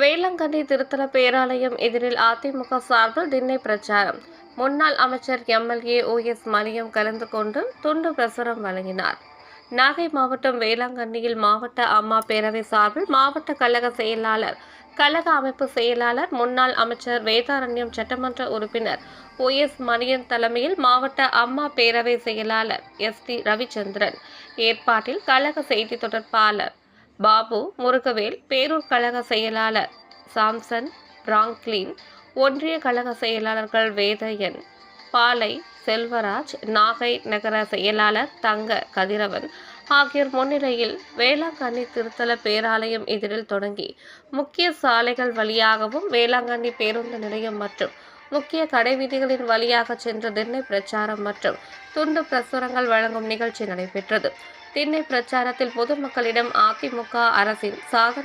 வேளாங்கண்ணி திருத்தல பேராலயம் எதிரில் அதிமுக சார்பில் திண்ணை பிரச்சாரம். முன்னாள் அமைச்சர் எம்எல்ஏ ஓ எஸ் மணியம் கலந்து கொண்டு துண்டு பிரசுரம் வழங்கினார். நாகை மாவட்டம் வேளாங்கண்ணியில் மாவட்ட அம்மா பேரவை சார்பில் மாவட்ட கழக செயலாளர் கழக அமைப்பு செயலாளர் முன்னாள் அமைச்சர் வேதாரண்யம் சட்டமன்ற உறுப்பினர் ஓ எஸ் மணியன் தலைமையில் மாவட்ட அம்மா பேரவை செயலாளர் எஸ் டி ரவிச்சந்திரன். ஏற்பாட்டில் கழக செய்தி தொடர்பாளர் பாபு முருகவேல் பேரூர் கழக செயலாளர் சாம்சன் பிராங்க்லின் ஒன்றிய கழக செயலாளர்கள் வேதையன் பாலை செல்வராஜ் நாகை நகர செயலாளர் தங்க கதிரவன் ஆகியோர் முன்னிலையில் வேளாங்கண்ணி திருத்தல பேராலயம் எதிரில் தொடங்கி முக்கிய சாலைகள் வழியாகவும் வேளாங்கண்ணி பேருந்து நிலையம் மற்றும் முக்கிய கடைவீதிகளின் வழியாக சென்ற திண்ணை பிரச்சாரம் மற்றும் துண்டு பிரசுரங்கள் வழங்கும் நிகழ்ச்சி நடைபெற்றது. திண்ணை பிரச்சாரத்தில் பொதுமக்களிடம் அதிமுக அரசின் சாதனை